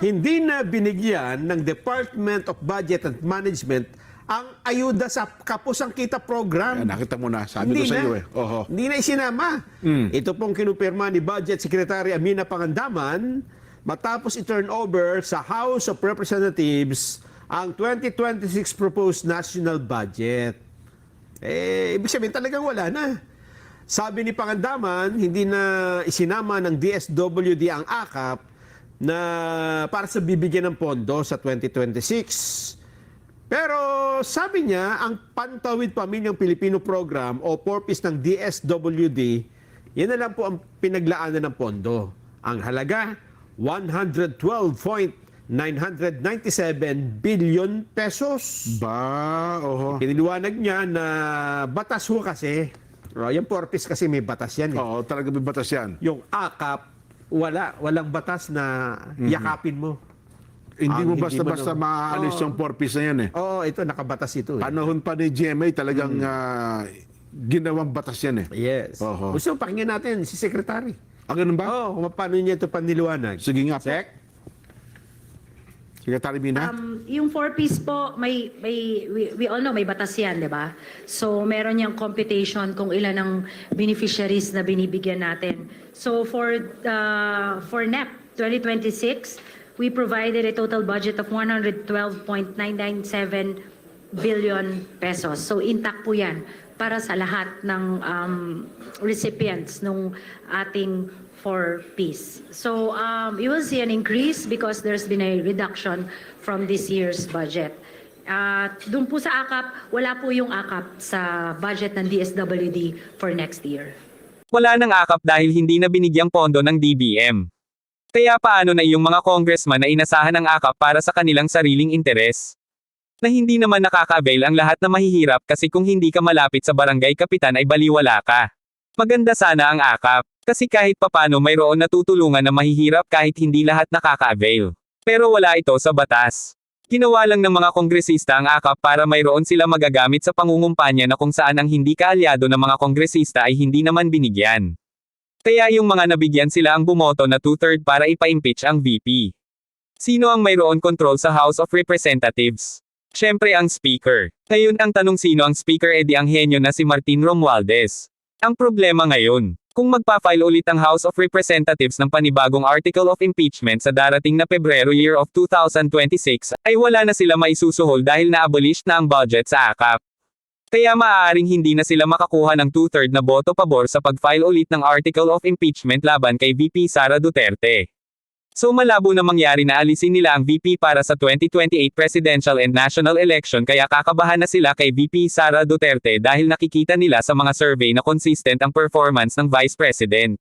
hindi na binigyan ng Department of Budget and Management ang ayuda sa Kapusang Kita Program. Ayan, nakita mo na, sabi ko sa iyo eh. Oho. Hindi na isinama. Ito pong kinupirma ni Budget Secretary Amina Pangandaman matapos i-turn over sa House of Representatives ang 2026 proposed national budget. Eh, ibig sabihin talagang wala na. Sabi ni Pangandaman, hindi na isinama ng DSWD ang AKAP na para sa bibigyan ng pondo sa 2026. Pero sabi niya, ang Pantawid Pamilyang Pilipino Program o PORPIS ng DSWD, yan na lang po ang pinaglaanan ng pondo. Ang halaga, 112.997 billion pesos. Ba, oho. Piniliwanag niya na batas ho kasi, oh, yung PORPIS kasi may batas yan. Eh. Oo, talaga may batas yan. Yung AKAP, wala, walang batas na yakapin mo. Hindi mo basta-basta maaalis yung porpis na yan eh. Oo, ito, nakabatas ito. Eh. Panahon pa ni GMA talagang Mm. ah, ginawang batas yan eh. Yes. Oho. Gusto pakinggan natin si Secretary. Ah, ganun ba? Oo, kung paano niya ito paniliwanag. Sige nga po. Sec? Secretary Mina? Um, yung four-piece po, may, may, we, we all know may batas yan, di ba? So, meron niyang computation kung ilan ang beneficiaries na binibigyan natin. So, for, uh, for NEP 2026, we provided a total budget of 112.997 billion pesos. So, intact po yan para sa lahat ng um, recipients nung ating for peace. So um, you will see an increase because there's been a reduction from this year's budget. At doon po sa AKAP, wala po yung AKAP sa budget ng DSWD for next year. Wala nang akap dahil hindi na binigyang pondo ng DBM. Kaya paano na yung mga congressman na inasahan ng akap para sa kanilang sariling interes? Na hindi naman nakaka-avail ang lahat na mahihirap kasi kung hindi ka malapit sa barangay kapitan ay baliwala ka. Maganda sana ang akap, kasi kahit papano mayroon natutulungan na mahihirap kahit hindi lahat nakaka-avail. Pero wala ito sa batas. Ginawa lang ng mga kongresista ang akap para mayroon sila magagamit sa pangungumpanya na kung saan ang hindi kaalyado ng mga kongresista ay hindi naman binigyan. Kaya yung mga nabigyan sila ang bumoto na two-third para ipa-impeach ang VP. Sino ang mayroon control sa House of Representatives? Siyempre ang Speaker. Ngayon ang tanong sino ang Speaker edi ang henyo na si Martin Romualdez. Ang problema ngayon, kung magpa-file ulit ang House of Representatives ng panibagong Article of Impeachment sa darating na Pebrero year of 2026, ay wala na sila maisusuhol dahil na-abolish na ang budget sa AKAP. Kaya maaaring hindi na sila makakuha ng two-third na boto pabor sa pag-file ulit ng Article of Impeachment laban kay VP Sara Duterte. So malabo na mangyari na alisin nila ang VP para sa 2028 presidential and national election kaya kakabahan na sila kay VP Sara Duterte dahil nakikita nila sa mga survey na consistent ang performance ng Vice President.